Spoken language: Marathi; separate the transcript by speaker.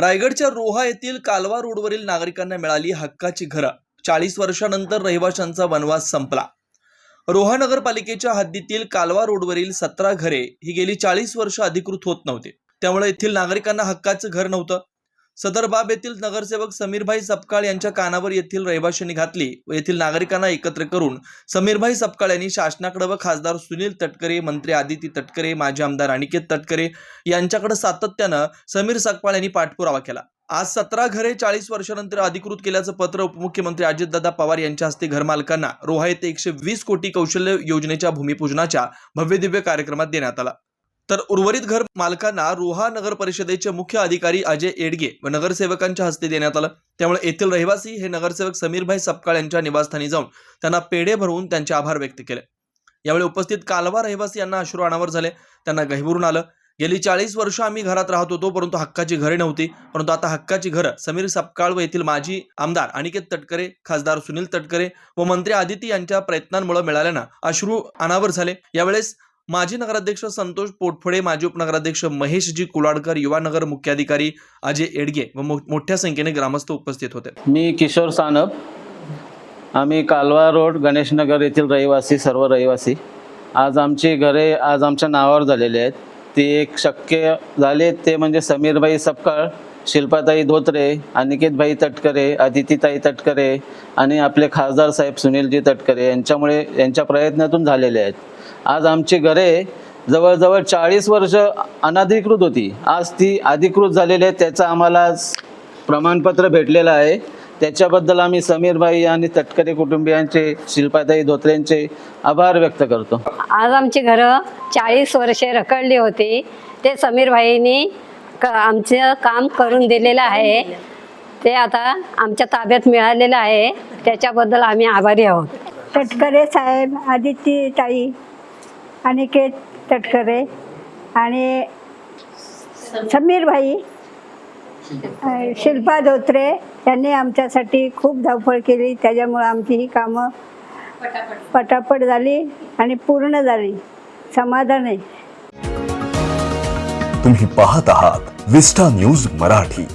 Speaker 1: रायगडच्या रोहा येथील कालवा रोडवरील नागरिकांना मिळाली हक्काची घरं. चाळीस वर्षानंतर रहिवाशांचा वनवास संपला. रोहा नगरपालिकेच्या हद्दीतील कालवा रोडवरील सतरा घरे ही गेली चाळीस वर्ष अधिकृत होत नव्हते. त्यामुळे येथील नागरिकांना हक्काचं घर नव्हतं. सदर बाब येथील नगरसेवक समीरभाई सपकाळ यांच्या कानावर येथील रहिवाशांनी घातली. व येथील नागरिकांना एकत्र करून समीरभाई सपकाळ यांनी शासनाकडे व खासदार सुनील तटकरे मंत्री आदिती तटकरे माजी आमदार अनिकेत तटकरे यांच्याकडे सातत्यानं समीर सकपाळ यांनी पाठपुरावा केला. आज सतरा घरे चाळीस वर्षानंतर अधिकृत केल्याचं पत्र उपमुख्यमंत्री अजितदादा पवार यांच्या हस्ते घरमालकांना रोहा येथे एकशे वीस कोटी कौशल्य योजनेच्या भूमिपूजनाच्या भव्यदिव्य कार्यक्रमात देण्यात आला. तर उर्वरित घर मालकांना रोहा नगर परिषदेचे मुख्य अधिकारी अजय एडगे व नगरसेवकांच्या हस्ते देण्यात आलं. त्यामुळे येथील रहिवासी हे नगरसेवक समीरभाई सपकाळ यांच्या निवासस्थानी जाऊन त्यांना पेढे भरवून त्यांचे आभार व्यक्त केले. यावेळी उपस्थित कालवा रहिवासी यांना अश्रू अनावर झाले. त्यांना गहिवरून आलं. गेली चाळीस वर्ष आम्ही घरात राहत होतो परंतु हक्काची घरे नव्हती. परंतु आता हक्काची घरं समीर सपकाळ व येथील माजी आमदार अनिकेत तटकरे खासदार सुनील तटकरे व मंत्री आदिती यांच्या प्रयत्नांमुळे मिळाल्यानं अश्रू अनावर झाले. यावेळेस माजी नगराध्यक्ष संतोष पोटफळे माजी उपनगराध्यक्ष महेशजी कुलाडकर युवा नगर मुख्याधिकारी अजय एडगे व मो- मोठ्या संख्येने ग्रामस्थ उपस्थित होते.
Speaker 2: मी किशोर सानप. आम्ही कालवा रोड गणेशनगर येथील रहिवासी सर्व रहिवासी. आज आमची घरे आज आमच्या नावावर झालेली आहेत. ती एक शक्य झाले ते म्हणजे समीरबाई सपकाळ शिल्पाताई धोत्रे अनिकेतभाई तटकरे अदितीताई तटकरे आणि आपले खासदार साहेब सुनीलजी तटकरे यांच्यामुळे यांच्या प्रयत्नातून झालेले आहेत. आज आमची घरे जवळजवळ चाळीस वर्ष अनधिकृत होती. आज ती अधिकृत झालेली आहे त्याचं आम्हाला आज प्रमाणपत्र भेटलेलं आहे. त्याच्याबद्दल आम्ही समीरबाई आणि तटकरे कुटुंबियांचे शिल्पाताई धोत्रेंचे आभार व्यक्त करतो.
Speaker 3: आज आमची घरं चाळीस वर्षे रखडली होती. ते समीर भाईंनी क आमचं काम करून दिलेलं आहे. ते आता आमच्या ताब्यात मिळालेलं आहे. त्याच्याबद्दल आम्ही आभारी आहोत.
Speaker 4: तटकरे साहेब आदिती ताई अनिकेत तटकरे आणि समीर भाई शिल्पा धोत्रे यांनी आमच्यासाठी खूप धावपळ केली. त्याच्यामुळं आमची ही कामं पटापट झाली आणि पूर्ण झाली. समाधान आहे.
Speaker 5: तुम्ही पाहत आहात विस्टा न्यूज मराठी.